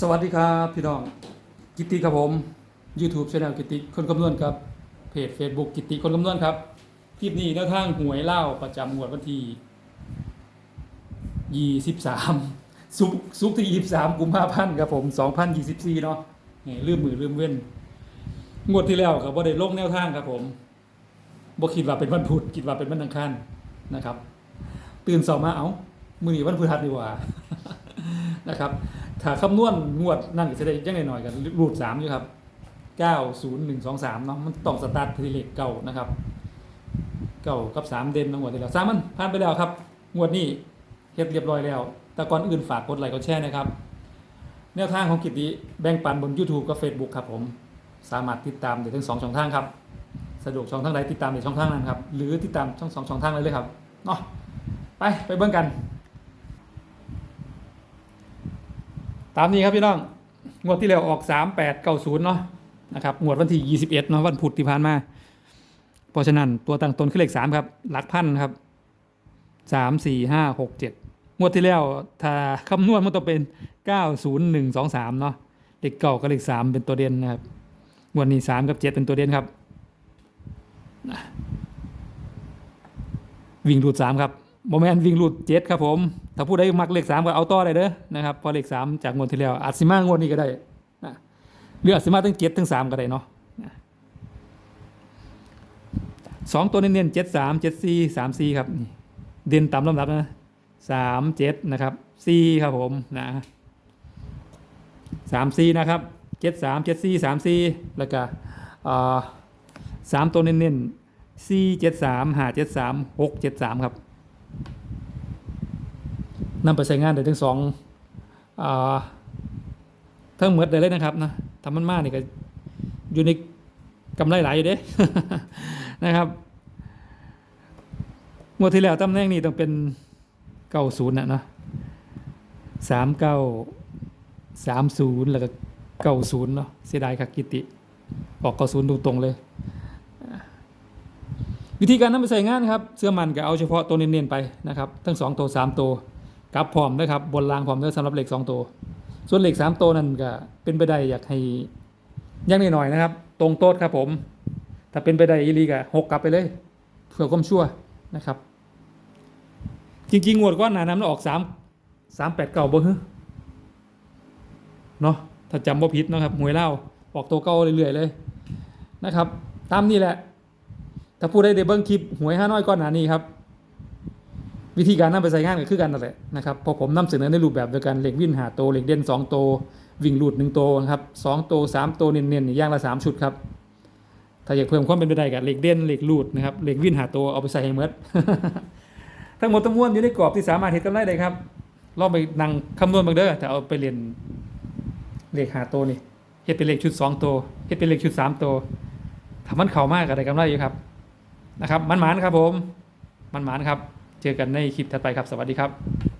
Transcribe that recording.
สวัสดีครับพี่น้องกิตติครับผม YouTube Channel กิตติคนคำนวณครับเพจ Facebook กิตติคนคำนวณครับคลิปนี้แนวทางหวยเล่าประจำงวดวันที่ 23ซุกซุกร์ที่ 23 กุมภาพันธ์ครับผม 2024 เนาะนี่ลืมมือลืมเว้น งวดที่แล้วก็บ่ได้ลงแนวทางครับผมบ่คิดว่าเป็นวันพุธคิดว่าเป็นวันอังคารนะครับ ตื่นเช้ามาเอ้ามือนี้วันพฤหัสดีกว่านะครับ ถ้าคำนวณงวดนั่นก็จะได้ยังไงหน่อยกันรูดสามอยู่ครับเก้าศูนย์หนึ่งสองสามเนาะมันต้องสตาร์ททีเลขเก่านะครับเก่ากับสามเด่นทั้งหมดที่แล้วสามมันผ่านไปแล้วครับ งวดนี้เฮ็ดเรียบร้อยแล้ว แต่ก่อนอื่นฝากกดไลค์กดแชร์นะครับ แนวทางของกิจดีแบ่งปันบน YouTube กับ Facebook ครับผม สามารถติดตามได้ทั้งสองช่องทางครับสะดวกช่องทางใดติดตามในช่องทางนั้นครับหรือติดตามช่องสองช่องทางเลยเลยครับเนาะไปไปเบิ่งกัน ตามนี้ครับพี่น้อง งวดที่แล้วออก 3 8 9 0เนาะนะครับงวดวันที่ 21เนาะวันพุธที่ผ่านมา เพราะฉะนั้นตัวตั้งต้นคือเลข3ครับหลักพันครับ 3 4 5 6 7 งวดที่แล้วถ้าคำนวณมันต้องเป็น 9 0 1 2 3เนาะเลขเก่ากับเลข3เป็นตัวเด่นนะครับงวดนี้ 3 กับ 7 เป็นตัวเด่นครับวิ่งรูด3ครับ โมแมนวิ่งรูด7ครับผม ถ้าผู้ใดมักเลข3ก็เอาต่อได้เด้อนะครับเพอเลข3จากงวดที่แล้วอาจสิมางวดนี้ก็ได้นะหรืออาจสิมาตั้ง7ถึง3ก็ได้เนาะสองตัวเน้นๆเจ็ดสามเจ็ดสี่สามสี่ครับเด่นตามลำดับนะสามเจ็ดนะครับสี่ครับผมนะสามสี่นะครับเจ็ดสามเจ็ดสี่สามสี่แล้วก็อ่าสามตัวเน้นๆสี่เจ็ดสามห้าเจ็ดสามหกเจ็ดสามครับ นำไปใช้งานได้ทั้งสองอ่าทั้งหมดได้เลยนะครับนะทำมันมากนี่ก็อยู่ในกำไรหลายอยู่เด้ นะครับงวดที่แล้วตำแหน่งนี้ต้องเป็นเก้าศูนย์นะเนาะสามเก้าสามศูนย์แล้วก็เก้าศูนย์เนาะเสียดายครับกิติ ออกเก้าศูนย์ตรงๆเลย วิธีการนำไปใส่งานครับ เสื้อมันก็เอาเฉพาะตัวเน้นๆไปนะครับ ทั้งสองตัวสามตัว กลับพร้อมนะครับบนรางพร้อมด้วยสำหรับเหล็กสองตัว ส่วนเหล็กสามตัวนั่นก็เป็นไปได้อยากให้ยังนิดหน่อยนะครับ ตรงโต๊ดครับผม ถ้าเป็นไปได้อีลีกะหกกลับไปเลยเพื่อความชั่วนะครับ จริงๆงวดก้อนหนาน้ำออกสามสามแปดเก่าบ่ฮึเนาะถ้าจำบ่ผิดนะครับมวยเล่าออกตัวเก่าเรื่อยๆเลยนะครับ ตามนี้แหละ ถ้าผู้ใดได้เบิ้งคลิปหวยห้าน้อยก้อนหนานี้ครับ วิธีการนำไปใส่งานก็คือกันนั่นแหละนะครับพอผมนำเสนอในรูปแบบเดียวกันเหล็กวิ่นหาโตเหล็กเด่นสองโตวิ่งหลุดหนึ่งโตนะครับสองโตวสามโตเน้นๆนี่อย่างละสามชุดครับถ้าอยากเพิ่มความเป็นไปได้กับเหล็กเด่นเหล็กลูดนะครับเหล็กวิ่นหาโตเอาไปใส่ให้เมดทั้งหมดทั้งมวลอยู่ในกรอบที่สามารถเห็นกันได้เลยครับลองไปนั่งคำนวณบางเด้อแต่เอาไปเรียนเลขหาโตนี่เฮ็ดเป็นเลขชุดสองตัวเฮ็ดเป็นเลขชุดสามตัวถ้ามันเข้ามากก็ได้กำไรอยู่ครับนะครับมันหมานครับผมมันหมานครับ เจอกันในคลิปถัดไปครับ สวัสดีครับ